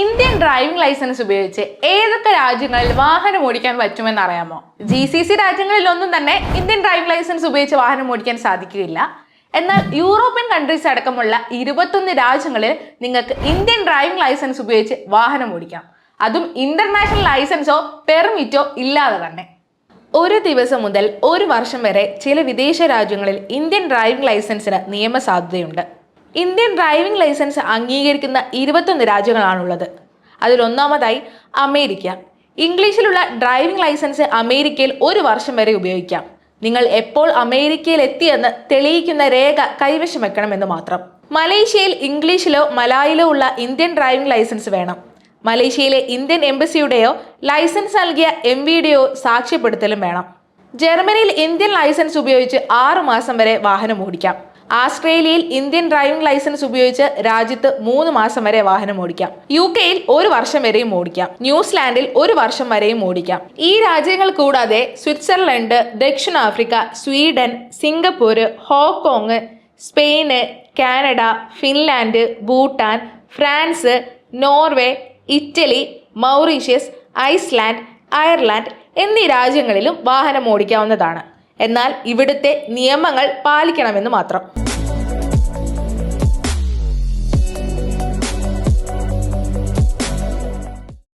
Indian driving licence ഉപയോഗിച്ച് ഏതൊക്കെ രാജ്യങ്ങളിൽ വാഹനം ഓടിക്കാൻ പറ്റുമെന്ന് അറിയാമോ? ജി സി സി രാജ്യങ്ങളിലൊന്നും തന്നെ ഇന്ത്യൻ ഡ്രൈവിംഗ് ലൈസൻസ് ഉപയോഗിച്ച് വാഹനം ഓടിക്കാൻ സാധിക്കുകയില്ല. എന്നാൽ യൂറോപ്യൻ കൺട്രീസ് അടക്കമുള്ള ഇരുപത്തൊന്ന് രാജ്യങ്ങളിൽ നിങ്ങൾക്ക് ഇന്ത്യൻ ഡ്രൈവിംഗ് ലൈസൻസ് ഉപയോഗിച്ച് വാഹനം ഓടിക്കാം. അതും ഇന്റർനാഷണൽ ലൈസൻസോ പെർമിറ്റോ ഇല്ലാതെ തന്നെ. ഒരു ദിവസം മുതൽ ഒരു വർഷം വരെ ചില വിദേശ രാജ്യങ്ങളിൽ ഇന്ത്യൻ ഡ്രൈവിംഗ് ലൈസൻസിന് നിയമസാധുതയുണ്ട്. ഇന്ത്യൻ ഡ്രൈവിംഗ് ലൈസൻസ് അംഗീകരിക്കുന്ന ഇരുപത്തൊന്ന് രാജ്യങ്ങളാണുള്ളത്. അതിലൊന്നാമതായി അമേരിക്ക. ഇംഗ്ലീഷിലുള്ള ഡ്രൈവിംഗ് ലൈസൻസ് അമേരിക്കയിൽ ഒരു വർഷം വരെ ഉപയോഗിക്കാം. നിങ്ങൾ എപ്പോൾ അമേരിക്കയിൽ എത്തിയെന്ന് തെളിയിക്കുന്ന രേഖ കൈവശം വെക്കണമെന്ന് മാത്രം. മലേഷ്യയിൽ ഇംഗ്ലീഷിലോ മലായിലോ ഉള്ള ഇന്ത്യൻ ഡ്രൈവിംഗ് ലൈസൻസ് വേണം. മലേഷ്യയിലെ ഇന്ത്യൻ എംബസിയുടെയോ ലൈസൻസ് നൽകിയ എം വിയുടെയോ സാക്ഷ്യപ്പെടുത്തലും വേണം. ജർമ്മനിയിൽ ഇന്ത്യൻ ലൈസൻസ് ഉപയോഗിച്ച് ആറു മാസം വരെ വാഹനം ഓടിക്കാം. ആസ്ട്രേലിയയിൽ ഇന്ത്യൻ ഡ്രൈവിംഗ് ലൈസൻസ് ഉപയോഗിച്ച് രാജ്യത്ത് മൂന്ന് മാസം വരെ വാഹനം ഓടിക്കാം. യു കെയിൽ ഒരു വർഷം വരെയും ഓടിക്കാം. ന്യൂസിലാൻഡിൽ ഒരു വർഷം വരെയും ഓടിക്കാം. ഈ രാജ്യങ്ങൾ കൂടാതെ സ്വിറ്റ്സർലൻഡ് ദക്ഷിണാഫ്രിക്ക Sweden Singapore Hong Kong Spain Canada Finland Bhutan France Norway Italy Mauritius Iceland Ireland എന്നീ രാജ്യങ്ങളിലും വാഹനം ഓടിക്കാവുന്നതാണ്. എന്നാൽ ഇവിടുത്തെ നിയമങ്ങൾ പാലിക്കണമെന്ന് മാത്രം.